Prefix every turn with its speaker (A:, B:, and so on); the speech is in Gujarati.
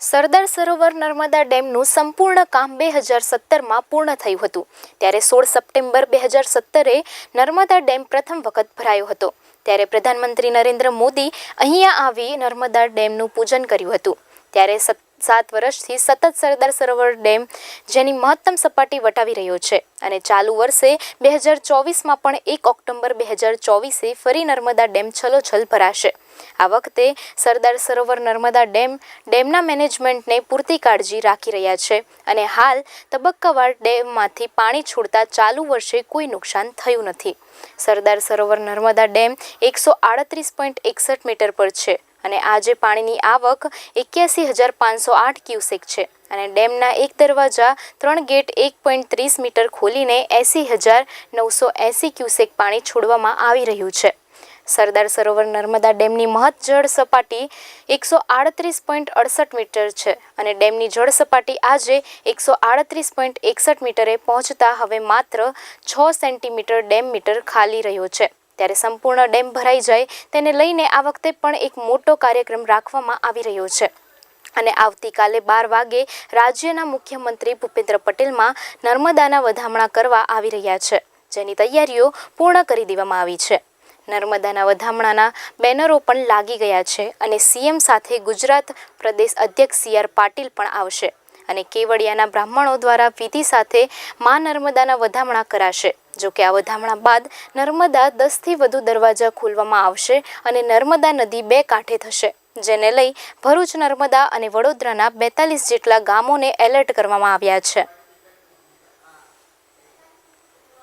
A: સરદાર સરોવર નર્મદા ડેમનું સંપૂર્ણ કામ બે હજાર સત્તરમાં પૂર્ણ થયું હતું. ત્યારે સોળ સપ્ટેમ્બર બે હજાર સત્તરે નર્મદા ડેમ પ્રથમ વખત ભરાયો હતો. ત્યારે પ્રધાનમંત્રી નરેન્દ્ર મોદી અહીંયા આવી નર્મદા ડેમનું પૂજન કર્યું હતું. ત્યારે સત- વર્ષથી સતત સરદાર સરોવર ડેમ જેની મહત્તમ સપાટી વટાવી રહ્યો છે અને ચાલુ વર્ષે બે હજાર ચોવીસમાં પણ એક ઓક્ટોબર બે હજાર ચોવીસે ફરી નર્મદા ડેમ છલોછલ ભરાશે. આ વખતે સરદાર સરોવર નર્મદા ડેમ, ડેમના મેનેજમેન્ટને પૂરતી કાળજી રાખી રહ્યા છે અને હાલ તબક્કાવાર ડેમમાંથી પાણી છોડતા ચાલુ વર્ષે કોઈ નુકસાન થયું નથી. સરદાર સરોવર નર્મદા ડેમ એકસો આડત્રીસ પોઈન્ટ એકસઠ મીટર પર છે. અને આજે પાણીની આવક એક્યાસી હજાર પાંચસો આઠ ક્યુસેક છે. અને ડેમના એક દરવાજા ત્રણ ગેટ એક પોઈન્ટ ત્રીસ મીટર ખોલીને એંસી હજાર નવસો એંસી ક્યુસેક પાણી છોડવામાં આવી રહ્યું છે. સરદાર સરોવર નર્મદા ડેમની મહત જળ સપાટી એકસો આડત્રીસ પોઈન્ટ અડસઠ મીટર છે અને ડેમની જળ સપાટી આજે એકસો આડત્રીસ પોઈન્ટ એકસઠ મીટરે પહોંચતા હવે માત્ર છ સેન્ટીમીટર ડેમ મીટર ખાલી રહ્યો છે. ત્યારે સંપૂર્ણ ડેમ ભરાઈ જાય તેને લઈને આ વખતે પણ એક મોટો કાર્યક્રમ રાખવામાં આવી રહ્યો છે. અને આવતીકાલે બાર વાગે રાજ્યના મુખ્યમંત્રી ભૂપેન્દ્ર પટેલમાં નર્મદાના વધામણા કરવા આવી રહ્યા છે. જેની તૈયારીઓ પૂર્ણ કરી દેવામાં આવી છે. નર્મદાના વધામણાના બેનરો પણ લાગી ગયા છે અને સીએમ સાથે ગુજરાત પ્રદેશ અધ્યક્ષ સી આર પાટીલ પણ આવશે. અને કેવડિયાના બ્રાહ્મણો દ્વારા વિધિ સાથે મા નર્મદાના વધામણા કરાશે. જો કે આ વધામણા બાદ નર્મદા દસથી વધુ દરવાજા ખોલવામાં આવશે અને નર્મદા નદી બે કાંઠે થશે, જેને લઈ ભરૂચ નર્મદા અને વડોદરાના બેતાલીસ જેટલા ગામોને એલર્ટ કરવામાં આવ્યા છે.